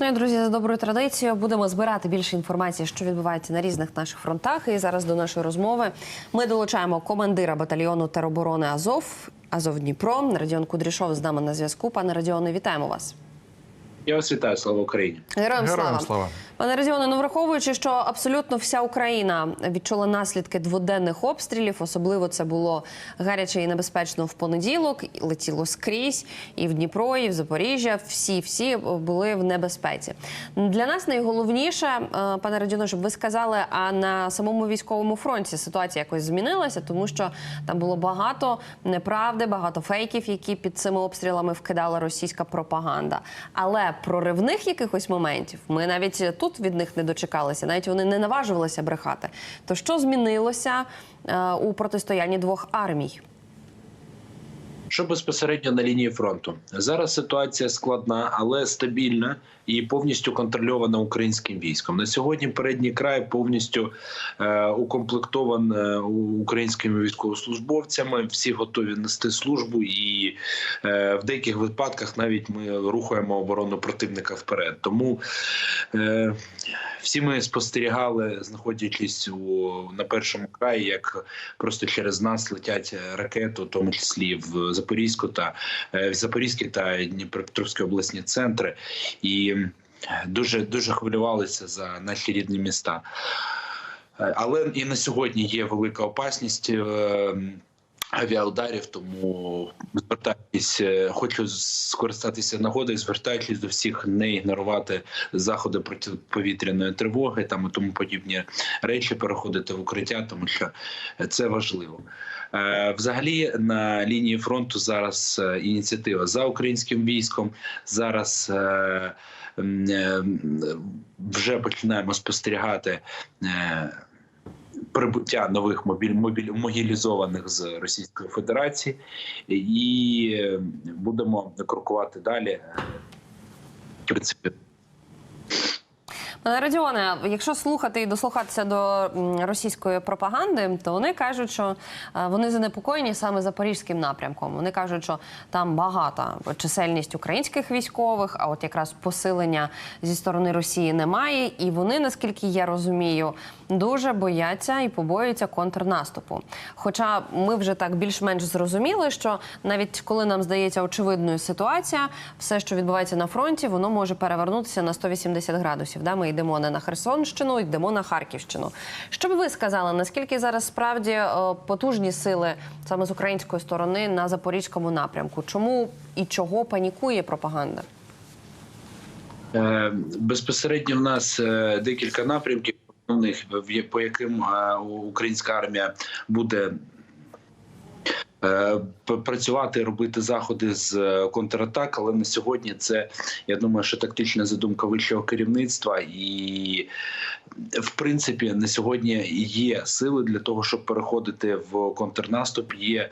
Ну і друзі, за доброю традицією будемо збирати більше інформації, що відбувається на різних наших фронтах. І зараз до нашої розмови ми долучаємо командира батальйону тероборони Азов Азов Дніпро. Радіон Кудрішов з нами на зв'язку. Пане Радіоне, вітаємо вас. Я вас вітаю, слава Україні. Героям, Героям слава. слава. Пане Радіоне, ну враховуючи, що абсолютно вся Україна відчула наслідки дводенних обстрілів, особливо це було гаряче і небезпечно в понеділок, летіло скрізь і в Дніпро, і в Запоріжжя. Всі всі були в небезпеці. Для нас найголовніше, е, пане Радіоне, щоб ви сказали, а на самому військовому фронті ситуація якось змінилася, тому що там було багато неправди, багато фейків, які під цими обстрілами вкидала російська пропаганда. Але проривних якихось моментів ми навіть тут від них не дочекалися, навіть вони не наважувалися брехати. То що змінилося е, у протистоянні двох армій? Що безпосередньо на лінії фронту зараз ситуація складна, але стабільна і повністю контрольована українським військом. На сьогодні передній край повністю е, укомплектован е, українськими військовослужбовцями. Всі готові нести службу, і е, в деяких випадках навіть ми рухаємо оборону противника вперед. Тому е, всі ми спостерігали, знаходячись у на першому краї, як просто через нас летять ракети, у тому числі в Запорізьку та е, в Запорізькі та Дніпропетровські обласні центри, і дуже дуже хвилювалися за наші рідні міста. Е, Але і на сьогодні є велика опасність. Авіаударів, тому звертайтесь, е, хочу скористатися нагодою, звертаючись до всіх, не ігнорувати заходи протиповітряної тривоги там і тому подібні речі, переходити в укриття, тому що це важливо. Е, Взагалі на лінії фронту зараз е, ініціатива за українським військом. Зараз вже починаємо спостерігати. Прибуття нових мобіль, мобіль мобілізованих з Російської Федерації, і е, будемо крокувати далі. В принципі, Пане Радіоне, якщо слухати і дослухатися до російської пропаганди, то вони кажуть, що е, вони занепокоєні саме запорізьким напрямком. Вони кажуть, що там багата чисельність українських військових, а от якраз посилення зі сторони Росії немає. І вони, наскільки я розумію, дуже бояться і побоюються контрнаступу. Хоча ми вже так більш-менш зрозуміли, що навіть коли нам здається очевидною ситуація, все, що відбувається на фронті, воно може перевернутися на 180 градусів. Да? Ми йдемо не на Херсонщину, йдемо на Харківщину. Що би ви сказали, наскільки зараз справді е, потужні сили саме з української сторони на запорізькому напрямку? Чому і чого панікує пропаганда? Е, Безпосередньо в нас е, декілька напрямків, по яким українська армія буде. Е, Працювати, робити заходи з е, контратак, але на сьогодні це я думаю, що тактична задумка вищого керівництва, і в принципі на сьогодні є сили для того, щоб переходити в контрнаступ. Є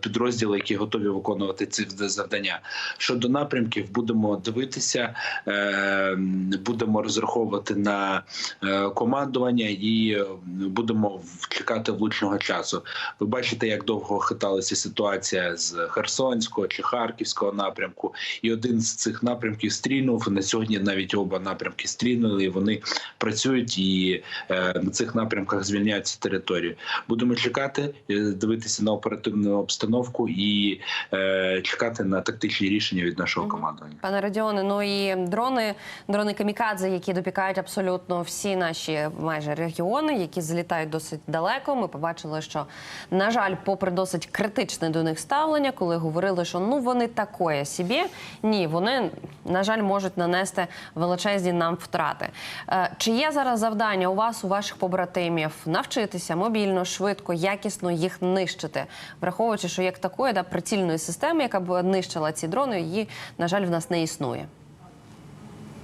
підрозділи, які готові виконувати ці завдання. Щодо напрямків, будемо дивитися, е, будемо розраховувати на е, командування і е, будемо чекати влучного часу. Ви бачите, як довго хиталася ситуація з Херсонського чи Харківського напрямку, і один з цих напрямків стрільнув. На сьогодні навіть оба напрямки стрільнули. Вони працюють і е, на цих напрямках звільняються території. Будемо чекати, е, дивитися на оперативну обстановку і е, чекати на тактичні рішення від нашого командування. Пане Радіоне, ну і дрони, дрони камікадзе, які допікають абсолютно всі наші майже регіони, які злітають досить далеко. Ми побачили, що на жаль, попри досить критичне до них ставлення, коли говорили, що ну вони такое собі, ні, вони на жаль можуть нанести величезні нам втрати. Е, Чи є зараз завдання у вас, у ваших побратимів, навчитися мобільно, швидко, якісно їх нищити, враховуючи, що як такої да прицільної системи, яка б нищила ці дрони, її на жаль в нас не існує.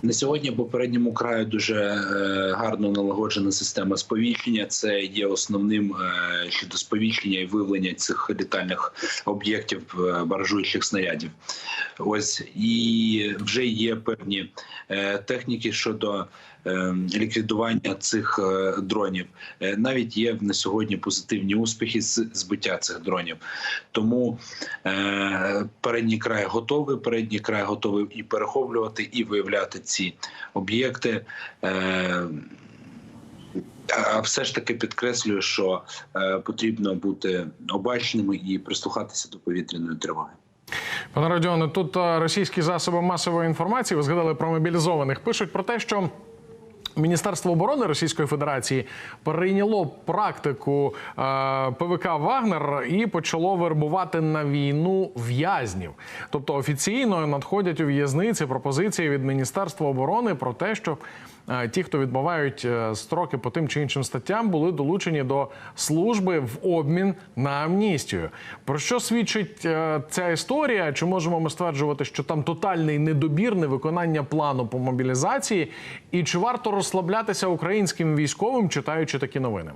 На сьогодні по передньому краю дуже е, гарно налагоджена система сповіщення. Це є основним е, щодо сповіщення і виявлення цих літальних об'єктів е, баражуючих снарядів. Ось і вже є певні техніки щодо ліквідування цих е, дронів. Е, Навіть є на сьогодні позитивні успіхи з збиття цих дронів. Тому е, передній край готовий. Передній край готовий і перехоплювати, і виявляти ці об'єкти. А все ж таки підкреслюю, що потрібно бути обачними і прислухатися до повітряної тривоги. Пане Родіоне, тут російські засоби масової інформації, ви згадали про мобілізованих, пишуть про те, що. Міністерство оборони Російської Федерації перейняло практику е, ПВК Вагнер і почало вербувати на війну в'язнів. Тобто офіційно надходять у в'язниці пропозиції від Міністерства оборони про те, що е, ті, хто відбувають е, строки по тим чи іншим статтям, були долучені до служби в обмін на амністію. Про що свідчить ця історія? Чи можемо ми стверджувати, що там тотальний недобір, невиконання плану по мобілізації? І чи варто розслаблятися українським військовим, читаючи такі новини?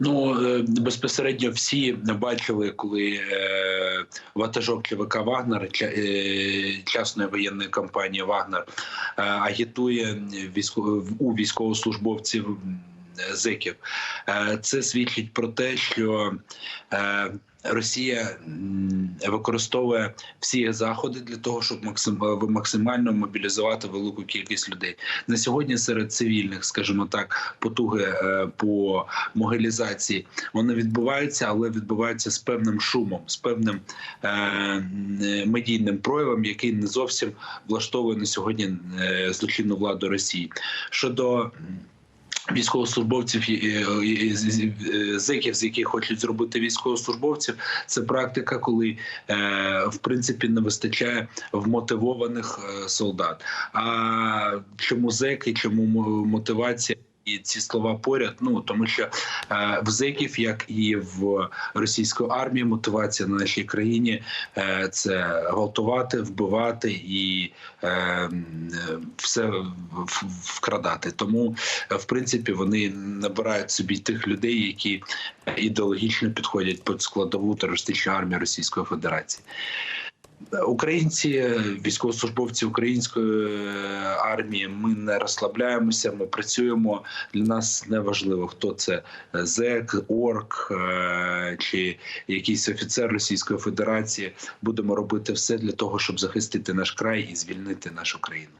Ну е, безпосередньо всі бачили, коли е, ватажок ЧВК Вагнер ча- е, воєнної компанії Вагнер е, агітує у військовослужбовців м, зеків. Е, Це свідчить про те, що е, Росія використовує всі заходи для того, щоб максимально мобілізувати велику кількість людей. На сьогодні серед цивільних, скажімо так, потуги е, по могилізації вони відбуваються, але відбуваються з певним шумом, з певним медійним проявом, який не зовсім влаштовує на сьогодні злочинну владу Росії. Щодо Військовослужбовців е, зеків, з яких хочуть зробити військовослужбовців, це практика, коли е, в принципі не вистачає вмотивованих е, солдат. А чому зеки, чому мо- мотивація? І ці слова поряд, ну тому що е, в зеків, як і в російської армії, мотивація на нашій країні е, це гвалтувати, вбивати і е, все вкрадати. Тому в принципі вони набирають собі тих людей, які ідеологічно підходять під складову терористичної армії Російської Федерації. Українці, військовослужбовці української е, армії, ми не розслабляємося. Ми працюємо. Для нас не важливо, хто це зек, орк е, чи якийсь офіцер Російської Федерації. Будемо робити все для того, щоб захистити наш край і звільнити нашу країну.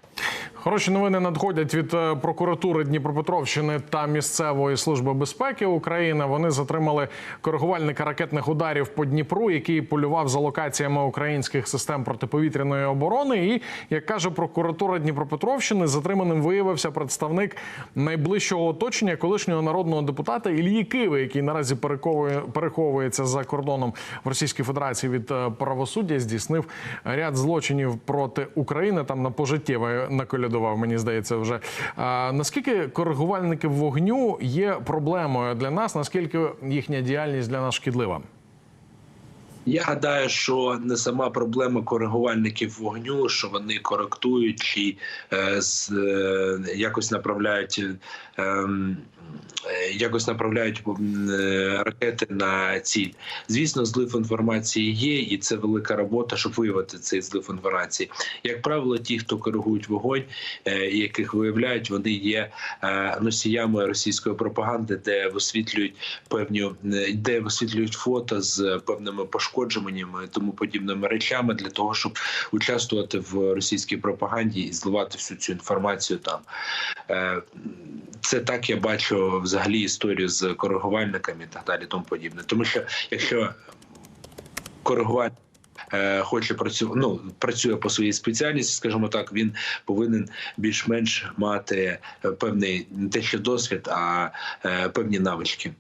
Хороші новини надходять від е, прокуратури Дніпропетровщини та місцевої служби безпеки України. Вони затримали коригувальника ракетних ударів по Дніпру, який полював за локаціями українських систем протиповітряної оборони. І як каже прокуратура Дніпропетровщини, затриманим виявився представник найближчого оточення колишнього народного депутата Ілії Киви, який наразі переховує- переховується за кордоном в Російській Федерації від е, правосуддя, здійснив ряд злочинів проти України. Там на пожиттєве наколядував, мені здається, вже а, наскільки коригувальники вогню є проблемою для нас? Наскільки їхня діяльність для нас шкідлива? Я гадаю, що не сама проблема коригувальників вогню, що вони коректують чи е, з, е, якось направляють. Е, Якось направляють е, ракети на ціль. Звісно, злив інформації є, і це велика робота, щоб виявити цей злив інформації. Як правило, ті, хто коригують вогонь, е, яких виявляють, вони є е, носіями російської пропаганди, де висвітлюють певні е, де висвітлюють фото з певними пошкодженнями і тому подібними речами для того, щоб участвувати в російській пропаганді і зливати всю цю інформацію там. Це так я бачу взагалі історію з коригувальниками і так далі, тому подібне. Тому що якщо коригувальник е, хоче працювати, ну працює по своїй спеціальності, скажімо так, він повинен більш-менш мати е, певний не те, що досвід, а е, певні навички.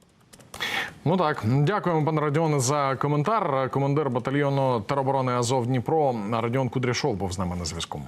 Ну так, дякуємо, пане Радіоне, за коментар. Командир батальйону тероборони Азов Дніпро Радіон Кудряшов був з нами на зв'язку.